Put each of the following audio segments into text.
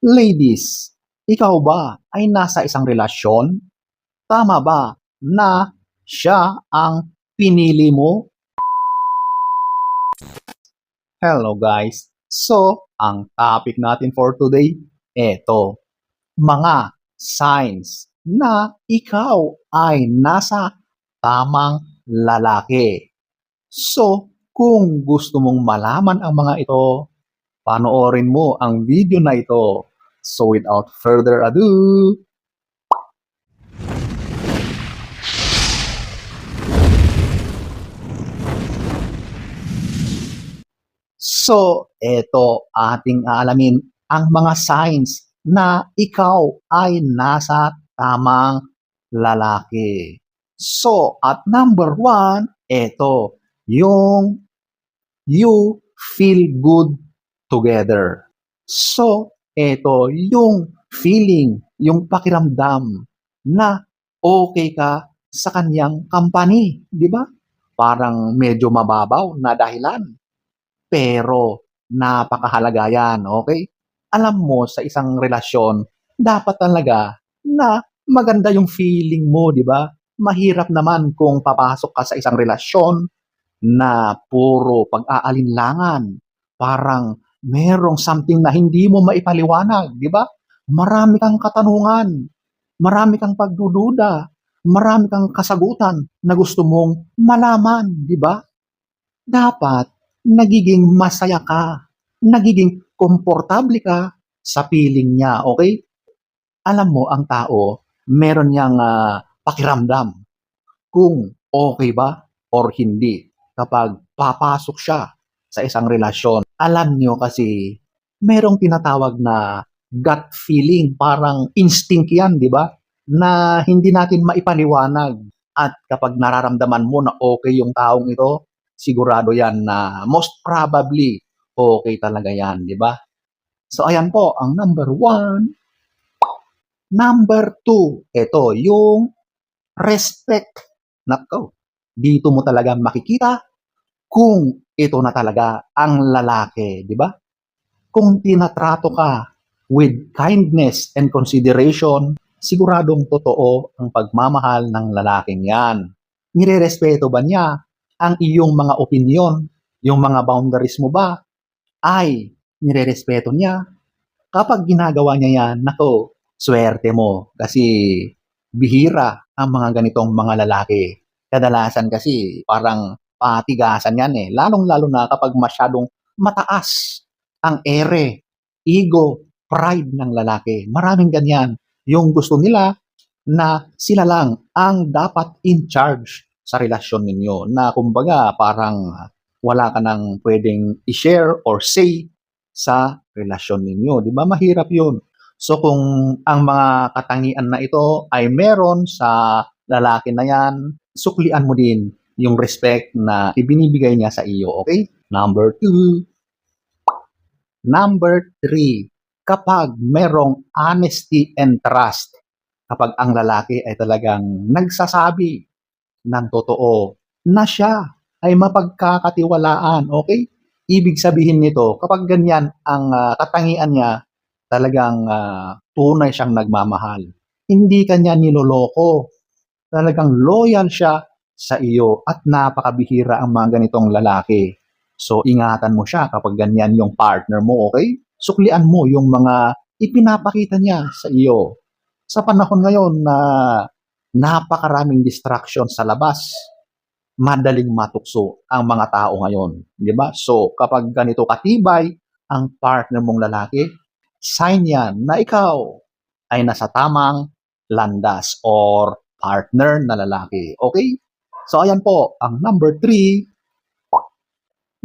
Ladies, ikaw ba ay nasa isang relasyon? Tama ba na siya ang pinili mo? Hello guys. So, ang topic natin for today, eto. Mga signs na ikaw ay nasa tamang lalaki. So, kung gusto mong malaman ang mga ito, panoorin mo ang video na ito. So, without further ado, So, eto ating aalamin ang mga signs na ikaw ay nasa tamang lalaki. So, at number one, eto, yung you feel good together. So, eto, yung feeling, yung pakiramdam na okay ka sa kanyang company, di ba? Parang medyo mababaw na dahilan pero napakahalaga yan, okay? Alam mo, sa isang relasyon, dapat talaga na maganda yung feeling mo, di ba? Mahirap naman kung papasok ka sa isang relasyon na puro pag-aalinlangan. Parang merong something na hindi mo maipaliwanag, di ba? Marami kang katanungan, marami kang pagdududa, marami kang kasagutan na gusto mong malaman, di ba? Dapat nagiging masaya ka, nagiging komportable ka sa feeling niya, okay? Alam mo, ang tao, meron niyang ah, pakiramdam kung okay ba or hindi kapag papasok siya sa isang relasyon. Alam niyo kasi, merong tinatawag na gut feeling, parang instinct yan, di ba? Na hindi natin maipaliwanag. At kapag nararamdaman mo na okay yung taong ito, sigurado yan na most probably okay talaga yan, di ba? So, ayan po, ang number one. Number two, ito, yung respect. Nako, dito mo talaga makikita kung ito na talaga ang lalaki, di ba? Kung tinatrato ka with kindness and consideration, siguradong totoo ang pagmamahal ng lalaking yan. Nirerespeto ba niya ang iyong mga opinion, yung mga boundaries mo ba, ay nirerespeto niya. Kapag ginagawa niya yan, nako, swerte mo. Kasi bihira ang mga ganitong mga lalaki. Kadalasan kasi parang patigasan yan eh. Lalong-lalo na kapag masyadong mataas ang ere, ego, pride ng lalaki. Maraming ganyan. Yung gusto nila na sila lang ang dapat in charge sa relasyon ninyo na kumbaga parang wala ka nang pwedeng i-share or say sa relasyon ninyo. Di ba? Mahirap yun. So kung ang mga katangian na ito ay meron sa lalaki na yan, suklian mo din yung respect na ibinibigay niya sa iyo. Okay? Number two. Number three. Kapag merong honesty and trust, kapag ang lalaki ay talagang nagsasabi ng totoo na siya ay mapagkakatiwalaan. Okay? Ibig sabihin nito, kapag ganyan ang ah, katangian niya, talagang ah, tunay siyang nagmamahal. Hindi kanya niloloko. Talagang loyal siya sa iyo at napakabihira ang mga ganitong lalaki. So, ingatan mo siya kapag ganyan yung partner mo, okay? Suklian mo yung mga ipinapakita niya sa iyo. Sa panahon ngayon na napakaraming distraction sa labas, madaling matukso ang mga tao ngayon. Di ba? So, kapag ganito katibay ang partner mong lalaki, sign yan na ikaw ay nasa tamang landas or partner na lalaki. Okay? So, ayan po, ang number three.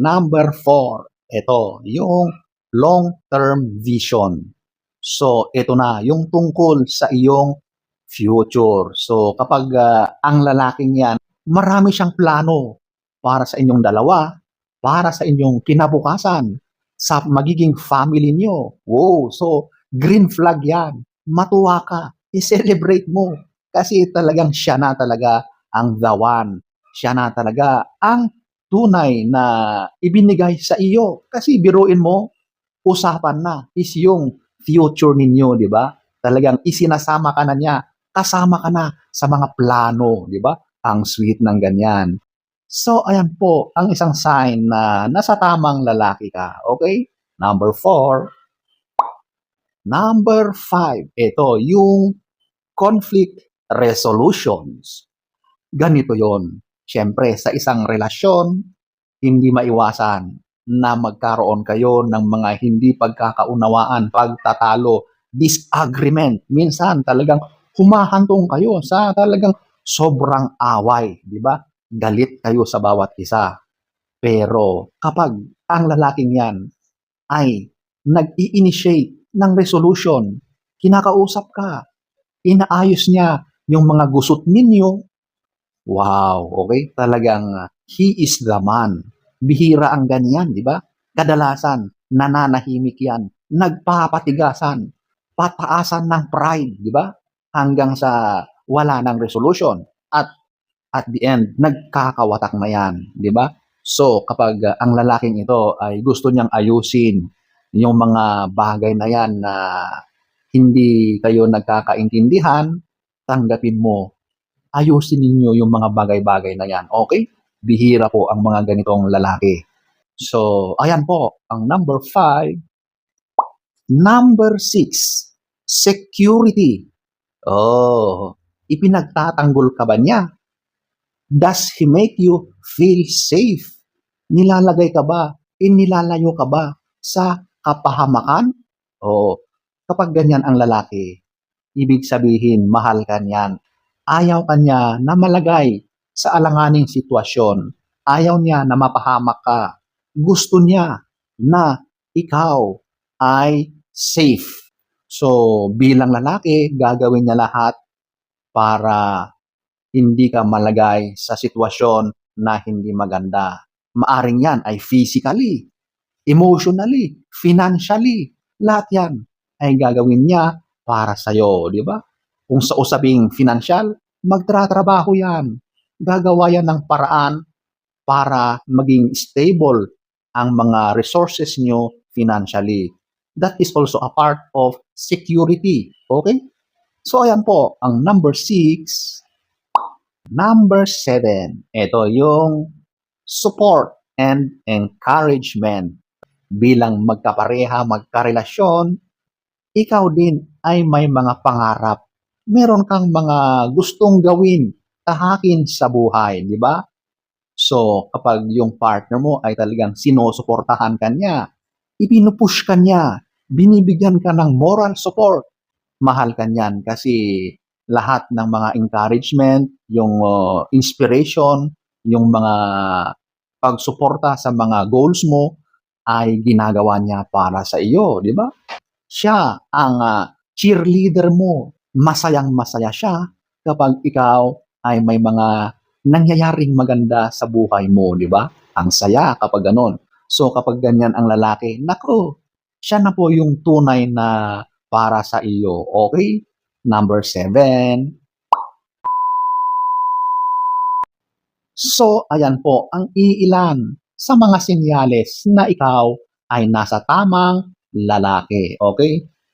Number four, ito, yung long-term vision. So, ito na, yung tungkol sa iyong future. So, kapag ah, ang lalaking yan, marami siyang plano para sa inyong dalawa, para sa inyong kinabukasan, sa magiging family niyo. Wow! So, green flag yan. Matuwa ka. I-celebrate mo. Kasi talagang siya na talaga ang the one. Siya na talaga ang tunay na ibinigay sa iyo. Kasi biruin mo, usapan na is yung future ninyo, di ba? Talagang isinasama ka na niya, kasama ka na sa mga plano, di ba? Ang sweet ng ganyan. So, ayan po, ang isang sign na nasa tamang lalaki ka. Okay? Number four. Number five. Ito, yung conflict resolutions. Ganito yon. Siyempre, sa isang relasyon, hindi maiwasan na magkaroon kayo ng mga hindi pagkakaunawaan, pagtatalo, disagreement. Minsan talagang humahantong kayo sa talagang sobrang away, di ba? Galit kayo sa bawat isa. Pero kapag ang lalaking yan ay nag-i-initiate ng resolution, kinakausap ka, inaayos niya yung mga gusot ninyo, wow, okay? Talagang uh, he is the man. Bihira ang ganyan, di ba? Kadalasan, nananahimik yan, nagpapatigasan, pataasan ng pride, di ba? Hanggang sa wala ng resolution. At at the end, nagkakawatak na yan, di ba? So, kapag uh, ang lalaking ito ay gusto niyang ayusin yung mga bagay na yan na hindi kayo nagkakaintindihan, tanggapin mo. Ayusin ninyo yung mga bagay-bagay na yan. Okay? Bihira po ang mga ganitong lalaki. So, ayan po, ang number five. Number six, security. Oh, ipinagtatanggol ka ba niya? Does he make you feel safe? Nilalagay ka ba? Inilalayo ka ba sa kapahamakan? O kapag ganyan ang lalaki, ibig sabihin mahal ka niyan. Ayaw ka niya na malagay sa alanganing sitwasyon. Ayaw niya na mapahamak ka. Gusto niya na ikaw ay safe. So, bilang lalaki, gagawin niya lahat para hindi ka malagay sa sitwasyon na hindi maganda. Maaring yan ay physically, emotionally, financially, lahat yan ay gagawin niya para sa'yo, di ba? Kung sa usabing financial, magtratrabaho yan. Gagawa yan ng paraan para maging stable ang mga resources nyo financially. That is also a part of security. Okay? So, ayan po, ang number six, Number seven, ito yung support and encouragement. Bilang magkapareha, magkarelasyon, ikaw din ay may mga pangarap. Meron kang mga gustong gawin, tahakin sa buhay, di ba? So, kapag yung partner mo ay talagang sinusuportahan ka niya, ipinupush ka niya, binibigyan ka ng moral support, mahal ka niyan kasi lahat ng mga encouragement, yung uh, inspiration, yung mga pagsuporta sa mga goals mo ay ginagawa niya para sa iyo, di ba? Siya ang uh, cheerleader mo. Masayang masaya siya kapag ikaw ay may mga nangyayaring maganda sa buhay mo, di ba? Ang saya kapag ganon. So kapag ganyan ang lalaki, nako, siya na po yung tunay na para sa iyo. Okay? Number seven. So, ayan po ang iilan sa mga senyales na ikaw ay nasa tamang lalaki. Okay?